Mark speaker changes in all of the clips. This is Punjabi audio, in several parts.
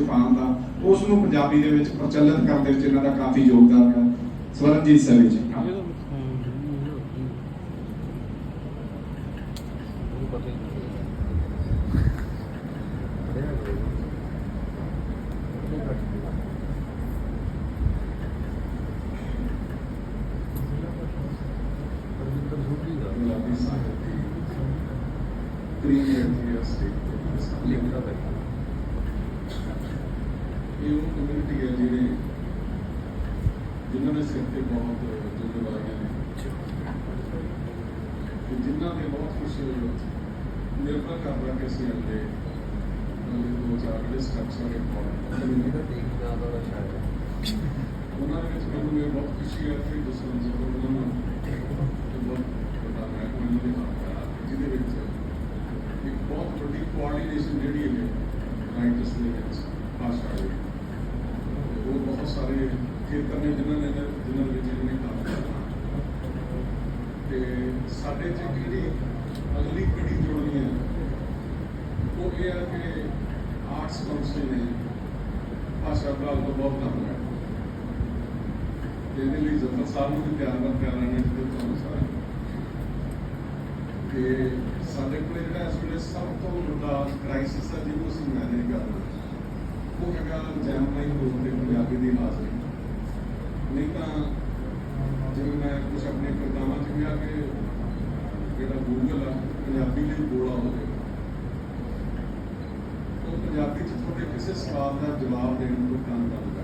Speaker 1: ਪਾਉਣ ਦਾ ਉਸ ਨੂੰ ਪੰਜਾਬੀ ਦੇ ਵਿੱਚ ਪ੍ਰਚਲਿਤ ਕਰਨ ਦੇ ਵਿੱਚ ਇਹਨਾਂ ਦਾ ਕਾਫੀ ਯੋਗਦਾਨ ਹੈ। ਸਵਰਨਜੀਤ ਸੈਣੀ ਜੀ।
Speaker 2: ਪ੍ਰੀਮੀਅਰ ਦੀ ਸਟੇਟ ਲਿਖਦਾ ਹੈ। ਇਹ ਉਹ ਕਮਿਊਨਿਟੀ ਹੈ ਜਿਹੜੇ ਜਿਨ੍ਹਾਂ ਦੇ ਸਿਰ ਤੇ ਬਹੁਤ ਜ਼ਿੰਮੇਵਾਰੀਆਂ ਨੇ ਤੇ ਜਿਨ੍ਹਾਂ ਦੇ ਬਹੁਤ ਕੁਝ ਨਿਰਭਰ ਕਰਦਾ ਕਿ ਅਸੀਂ ਅੱਗੇ ਅਗਲੇ ਦੋ ਚਾਰ ਜਿਹੜੇ ਸਟੈਪਸ ਨੇ ਕਮਿਊਨਿਟੀ ਦਾ ਦੇਖਦਾ ਦਾ ਸ਼ਾਇਦ ਉਹਨਾਂ ਦੇ ਵਿੱਚ ਮੈਨੂੰ ਇਹ ਬਹੁਤ ਖੁਸ਼ੀ ਹੈ ਕਿ ਦਸਵੰਦ ਜੀ ਉਹਨਾਂ ਨੂੰ ਇੱਕ ਬਹੁਤ ਵੱਡਾ ਮਹਿਕਮਾ ਦੇ ਹੱਥ ਜਿਹਦੇ ਵਿੱਚ ਇੱਕ ਬਹੁਤ ਵੱਡੀ ਕੋਆਰਡੀਨੇਸ਼ਨ ਜਿਹੜੀ ਹੈ ਰਾਈਟਰਸ ਦੇ ਵਿੱਚ, ਭਾਸ਼ਾ ਦੇ। ਤੇ ਉਹ ਬਹੁਤ ਸਾਰੇ ਖੇਤਰ ਨੇ ਜਿਨ੍ਹਾਂ ਨੇ ਜਿਨ੍ਹਾਂ ਵਿੱਚ ਇਹਨੇ ਕੰਮ ਕਰਨਾ ਤੇ ਸਾਡੇ ਚ ਜਿਹੜੀ ਅਗਲੀ ਪੀੜ੍ਹੀ ਜੁੜਨੀ ਹੈ, ਉਹ ਇਹ ਹੈ ਕਿ ਆਰਟਸ ਕਾਉਂਸਲ ਨੇ ਭਾਸ਼ਾ ਵਿਭਾਗ ਤੋਂ ਬਹੁਤ ਕੰਮ ਹੈ। ਤੇ ਇਹਦੇ ਲਈ ਜ਼ਫਰ ਸਾਹਿਬ ਨੂੰ ਵੀ ਪਿਆਰ ਨਾਲ ਪਿਆਰ ਨਾਲ ਤੁਹਾਨੂੰ ਸਾਰੇ। ਤੇ ਸਾਡੇ ਕੋਲ ਜਿਹੜਾ ਇਸ ਵੇਲੇ ਸਭ ਤੋਂ ਵੱਡਾ ਕ੍ਰਾਈਸਿਸ ਹੈ ਜਿਹਨੂੰ ਅਸੀਂ ਮੈਨੇਜ ਕਰਨਾ ਉਹ ਹੈਗਾ ਜੈਮਨਾਈ ਪੰਜਾਬੀ ਦੀ ਹਾਜ਼ਰੀ ਨਹੀਂ। ਤਾਂ ਜਿਵੇਂ ਮੈਂ ਕੁਝ ਆਪਣੇ ਪ੍ਰੋਗਰਾਮਾਂ 'ਚ ਵੀ ਆ ਕੇ ਜਿਹੜਾ ਗੂਗਲ ਆ ਪੰਜਾਬੀ ਲਈ ਬੋਲਾ ਹੋਵੇ, ਉਹ ਪੰਜਾਬੀ 'ਚ ਤੁਹਾਡੇ ਕਿਸੇ ਸਵਾਲ ਦਾ ਜਵਾਬ ਦੇਣ ਤੋਂ ਕੰਮ ਕਰਦਾ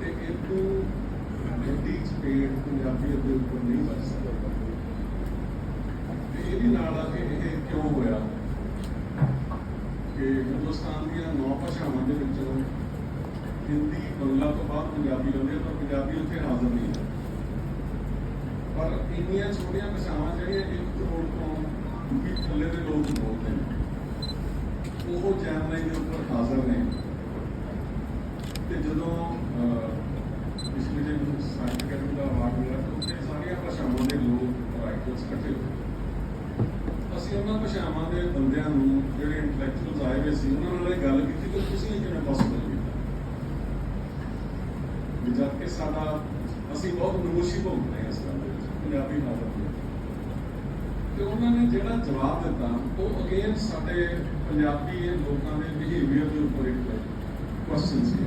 Speaker 2: ਤੇ ਇਹ ਤੋਂ ਵੱਡੀ ਸਪੀਡ ਪੰਜਾਬੀ ਦੇ ਉੱਪਰ ਨਹੀਂ ਵੱਜ ਸਕਦਾ। ਤੇ ਇਹਦੇ ਨਾਲ ਆ ਕਿ ਇਹ ਕਿਉਂ ਹੋਇਆ? ਕਿ ਹਿੰਦੁਸਤਾਨ ਦੀਆਂ ਨੌ ਭਾਸ਼ਾਵਾਂ ਦੇ ਵਿੱਚ ਹਿੰਦੀ, ਬੰਗਲਾ ਤੋਂ ਬਾਅਦ ਪੰਜਾਬੀ ਆਉਂਦੇ ਹੈ ਤਾਂ ਪੰਜਾਬੀ ਉੱਥੇ ਹਾਜ਼ਰ ਨਹੀਂ ਹੈ। ਪਰ ਇੰਨੀਆਂ ਛੋਟੀਆਂ ਭਾਸ਼ਾਵਾਂ ਜਿਹੜੀਆਂ ਇੱਕ ਕਰੋੜ ਤੋਂ ਵੀ ਥੱਲੇ ਦੇ ਲੋਕ ਬੋਲਦੇ ਨੇ, ਉਹ ਜੈਮਨਾਈ ਦੇ ਉੱਪਰ ਹਾਜ਼ਰ ਨੇ। ਤੇ ਜਦੋਂ ਪਿਛਲੇ ਦਿਨ ਸਾਹਿਤ ਅਕੈਡਮੀ ਦਾ ਅਵਾਰਡ ਮਿਲਿਆ ਤਾਂ ਉੱਥੇ ਸਾਰੀਆਂ ਭਾਸ਼ਾਵਾਂ ਦੇ ਲੋਕ ਰਾਈਟਰਸ ਇਕੱਠੇ ਹੋਏ ਅਸੀਂ ਦੇ ਬੰਦਿਆਂ ਨੂੰ, ਜਿਹੜੇ ਇੰਟੈਲੈਕਚੁਅਲਸ ਆਏ ਹੋਏ ਸੀ, ਉਹਨਾਂ ਨਾਲ ਇਹ ਗੱਲ ਕੀਤੀ ਕਿ ਤੁਸੀਂ ਇਹ ਕਿਵੇਂ ਪੋਸੀਬਲ ਕੀਤਾ ਜਦ ਕਿ ਸਾਡਾ, ਅਸੀਂ ਬਹੁਤ ਨਮੋਸ਼ੀ ਭੁਗਤਦੇ ਹਾਂ ਇਸ ਗੱਲ ਦੇ ਵਿੱਚ, ਪੰਜਾਬੀ ਭਾਸ਼ਾ ਦੇ ਤੇ ਉਹਨਾਂ ਨੇ ਜਿਹੜਾ ਜਵਾਬ ਦਿੱਤਾ, ਉਹ ਅਗੇਨ ਸਾਡੇ ਪੰਜਾਬੀ ਲੋਕਾਂ ਦੇ ਬਿਹੇਵੀਅਰ ਦੇ ਉੱਪਰ ਇੱਕ ਕੁਐਸਚਨ ਸੀ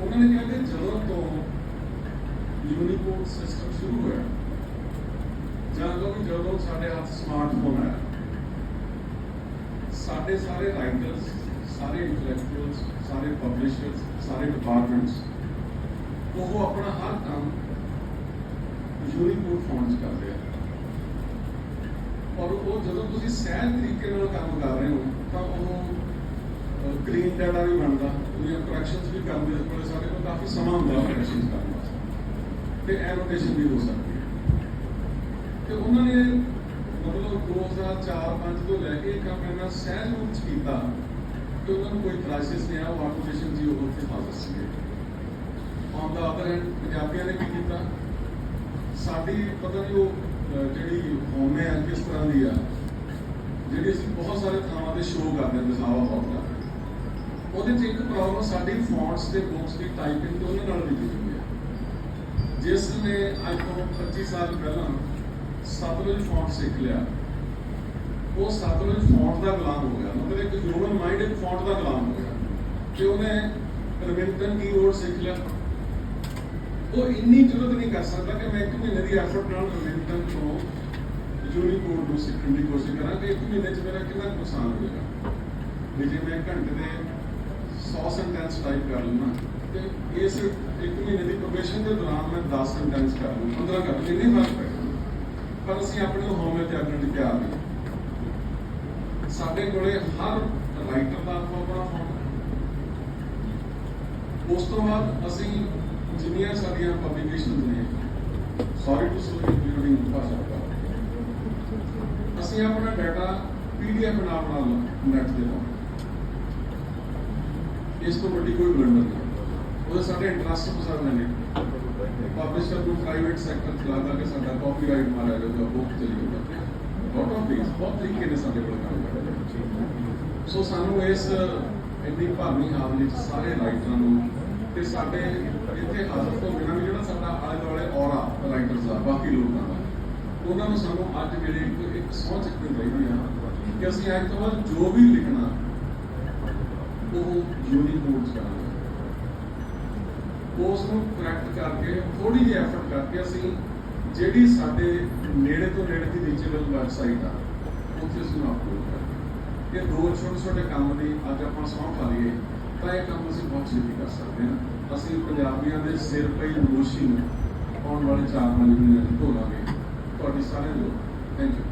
Speaker 2: ਉਹਨਾਂ ਨੇ ਕਿਹਾ ਕਿ ਜਦੋਂ ਤੋਂ ਯੂਨੀਕੋਡ ਸਿਸਟਮ ਸ਼ੁਰੂ ਹੋਇਆ ਜਾਂ ਕਿ ਜਦੋਂ ਸਾਡੇ ਹੱਥ ਸਮਾਰਟਫੋਨ ਆਇਆ ਸਾਡੇ ਸਾਰੇ ਰਾਈਟਰਸ ਸਾਰੇ ਇੰਟੈਲੈਕਚੁਅਲਸ ਸਾਰੇ ਪਬਲਿਸ਼ਰਸ ਸਾਰੇ ਡਿਪਾਰਟਮੈਂਟਸ ਉਹ ਆਪਣਾ ਹਰ ਕੰਮ ਯੂਨੀਕੋਡ ਫੌਂਟ 'ਚ ਕਰਦੇ ਆ। ਔਰ ਉਹ ਜਦੋਂ ਤੁਸੀਂ ਸਹਿਜ ਤਰੀਕੇ ਨਾਲ ਕੰਮ ਕਰ ਰਹੇ ਹੋ, ਤਾਂ ਉਹ ਗ੍ਰੀਨ ਡਾਟਾ ਵੀ ਬਣਦਾ, ਉਹਦੀਆਂ ਕਰੈਕਸ਼ਨਸ ਵੀ ਕਰਦੇ ਇਸ ਸਾਰੇ ਕੋਲ ਕਾਫੀ ਸਮਾਂ ਹੁੰਦਾ ਕਰੈਕਸ਼ਨਸ ਕਰਨ ਵਾਸਤੇ। ਤੇ ਐਨੋਟੇਸ਼ਨ ਵੀ ਹੋ ਸਕਦੀ ਤੇ ਉਹਨਾਂ ਨੇ ਮਤਲਬ 2004-5 ਤੋਂ ਲੈ ਕੇ ਕੰਮ ਇਹਨਾਂ ਸਹਿਜ ਰੂਪ ਚ ਕੀਤਾ ਕਿ ਉਹਨਾਂ ਨੂੰ ਕੋਈ ਕ੍ਰਾਈਸਿਸ ਨਹੀਂ ਆਇਆ, ਉਹ ਆਟੋਮੇਸ਼ਨ ਜੀ ਉਹ ਉੱਥੇ ਹਾਜ਼ਰ ਸੀਗੇ। ਔਨ ਦਾ ਅਦਰ ਹੈਂਡ ਪੰਜਾਬੀਆਂ ਨੇ ਕੀ ਕੀਤਾ? ਸਾਡੀ ਪਤਾ ਨਹੀਂ ਉਹ ਜਿਹੜੀ ਹੋਮੇ ਆ ਕਿਸ ਤਰ੍ਹਾਂ ਦੀ ਆ, ਜਿਹੜੀ ਅਸੀਂ ਬਹੁਤ ਸਾਰੇ ਥਾਵਾਂ ਤੇ ਸ਼ੋਅ ਕਰਦੇ ਹਾਂ, ਦਿਖਾਵਾ ਬਹੁਤ ਕਰਦੇ ਉਹਦੇ 'ਚ ਇੱਕ ਪ੍ਰੋਬਲਮ ਸਾਡੀ ਫੌਂਟਸ ਤੇ ਬੁక్స్ ਦੀ ਟਾਈਪਿੰਗ ਤੇ ਉਹਨਾਂ ਨਾਲ ਵੀ ਜੁੜੀ ਹੋਈ ਹੈ। ਜਿਸ ਨੇ ਅੱਜ ਤੋਂ 25 ਸਾਲ ਪਹਿਲਾਂ ਸਤਲੁਜ ਫੌਂਟ ਸਿੱਖ ਲਿਆ। ਉਹ ਸਤਲੁਜ ਫੌਂਟ ਦਾ ਗੁਲਾਮ ਹੋ ਗਿਆ। ਮਤਲਬ ਇੱਕ ਹਿਊਮਨ ਮਾਈਂਡ ਇੱਕ ਫੌਂਟ ਦਾ ਗੁਲਾਮ ਹੋ ਗਿਆ। ਤੇ ਉਹਨੇ ਰਿਮਿੰਟਨ ਕੀਵਰਡ ਸਿੱਖ ਲਿਆ? ਉਹ ਇੰਨੀ ਜ਼ਰੂਰਤ ਨਹੀਂ ਕਰ ਸਕਦਾ ਕਿ ਮੈਂ ਇੱਕ ਮਹੀਨੇ ਦੀ ਐਫਰਟ ਨਾਲ ਰਿਮਿੰਟਨ ਤੋਂ ਯੂਨੀਕੋਡ ਨੂੰ ਸਿੱਖਣ ਦੀ ਕੋਸ਼ਿਸ਼ ਕਰਾਂ ਕਿ ਇੱਕ ਮਹੀਨੇ 'ਚ ਮੇਰਾ ਕਿੰਨਾ ਕੁ ਨੁਕਸਾਨ ਹੋਏਗਾ ਵੀ ਜੇ ਮੈਂ ਘੰਟੇ ਦੇ 100 ਸੈਂਟੈਂਸ ਟਾਈਪ ਕਰ ਲਵਾਂ ਤੇ ਇਸ ਇੱਕ ਮਹੀਨੇ ਦੀ ਪ੍ਰੋਬੇਸ਼ਨ ਦੇ ਦੌਰਾਨ ਮੈਂ 10 ਸੈਂਟੈਂਸ ਕਰ ਲਵਾਂ। 15 ਕਰ ਲਵਾਂ ਫ਼ਰਕ ਪਏਗਾ ਪਰ ਅਸੀਂ ਆਪਣੀ ਹੋਮ ਤੇ ਆਗਣ ਦੀ ਤਿਆਰ ਨਹੀਂ। ਸਾਡੇ ਕੋਲੇ ਹਰ ਰਾਈਟਰ ਦਾ ਆਪਣਾ ਆਪਣਾ ਫੋਨ ਉਸ ਤੋਂ ਬਾਅਦ ਅਸੀਂ ਜਿੰਨੀਆਂ ਸਾਡੀਆਂ ਪਬਲੀਕੇਸ਼ਨਸ ਨੇ ਸੌਰੀ ਟੂ ਸੇ ਇੰਕਲੂਡਿੰਗ ਭਾਸ਼ਾ ਦਾ ਅਸੀਂ ਆਪਣਾ ਡਾਟਾ ਪੀਡੀਐਫ ਬਣਾ ਬਣਾ ਲਓ ਨੈਟ ਦੇ ਨਾਲ ਇਸ ਤੋਂ ਵੱਡੀ ਕੋਈ ਬਲੰਡਰ ਨਹੀਂ। ਉਹ ਸਾਡੇ ਇੰਟਰਸਟ ਪਸੰਦ ਨੇ ਪਬਲਿਸ਼ਰ ਨੂੰ ਪ੍ਰਾਈਵੇਟ ਸੈਕਟਰ ਚਲਾ ਲਾ ਕੇ ਸਾਡਾ ਕਾਪੀਰਾਈਟ ਮਾਰਿਆ ਜਾਊਗਾ ਬੁੱਕ ਚਲੀ ਜਾਊਗਾ ਬਹੁਤ ਆਫ ਥਿੰਗਸ ਬਹੁਤ ਤਰੀਕੇ ਨੇ ਕੋਲ ਕੰਮ ਕਰਦੇ ਸੋ ਸਾਨੂੰ ਇਸ ਇੰਨੀ ਭਾਵਨੀ ਹਾਜ਼ਰੀ ਚ ਸਾਰੇ ਰਾਈਟਰਾਂ ਨੂੰ ਤੇ ਸਾਡੇ ਇੱਥੇ ਹਾਜ਼ਰ ਤੋਂ ਬਿਨਾਂ ਵੀ ਜਿਹੜਾ ਸਾਡਾ ਆਲੇ ਦੁਆਲੇ ਔਰਾ ਰਾਈਟਰਸ ਆ, ਬਾਕੀ ਲੋਕਾਂ ਦਾ, ਉਹਨਾਂ ਨੂੰ ਸਾਨੂੰ ਅੱਜ ਜਿਹੜੇ ਇੱਕ ਇੱਕ ਸੋਚ ਚੱਕਣੀ ਚਾਹੀਦੀ ਆ ਕਿ ਅਸੀਂ ਅੱਜ ਤੋਂ ਬਾਅਦ ਜੋ ਵੀ ਲਿਖਣਾ, ਉਹ ਯੂਨਿਕ ਮੋਡ ਕਰਾਂਗੇ। ਉਸ ਨੂੰ ਕਰੈਕਟ ਕਰਕੇ ਥੋੜੀ ਜਿਹੀ ਐਫਰਟ ਕਰਕੇ ਅਸੀਂ ਜਿਹੜੀ ਸਾਡੇ ਨੇੜੇ ਤੋਂ ਨੇੜੇ ਦੀ ਰੀਚੇਬਲ ਵੈਬਸਾਈਟ ਆ, ਉੱਥੇ ਅਸੀਂ ਨੂੰ ਅਪਲੋਡ ਕਰਾਂਗੇ ਇਹ ਦੋ ਛੋਟੇ ਛੋਟੇ ਕੰਮ ਦੀ ਅੱਜ ਆਪਾਂ ਸੌਂ ਖਾ ਲਈਏ, ਤਾਂ ਇਹ ਕੰਮ ਅਸੀਂ ਬਹੁਤ ਛੇਤੀ ਕਰ ਸਕਦੇ ਹਾਂ। ਅਸੀਂ ਪੰਜਾਬੀਆਂ ਦੇ ਸਿਰ ਪਈ ਨਮੋਸ਼ੀ ਨੂੰ ਆਉਣ ਵਾਲੇ ਚਾਰ ਪੰਜ ਮਹੀਨਿਆਂ ਚ ਧੋ ਲਾਂਗੇ ਤੁਹਾਡੀ ਸਾਰਿਆਂ ਨੂੰ ਥੈਂਕ ਯੂ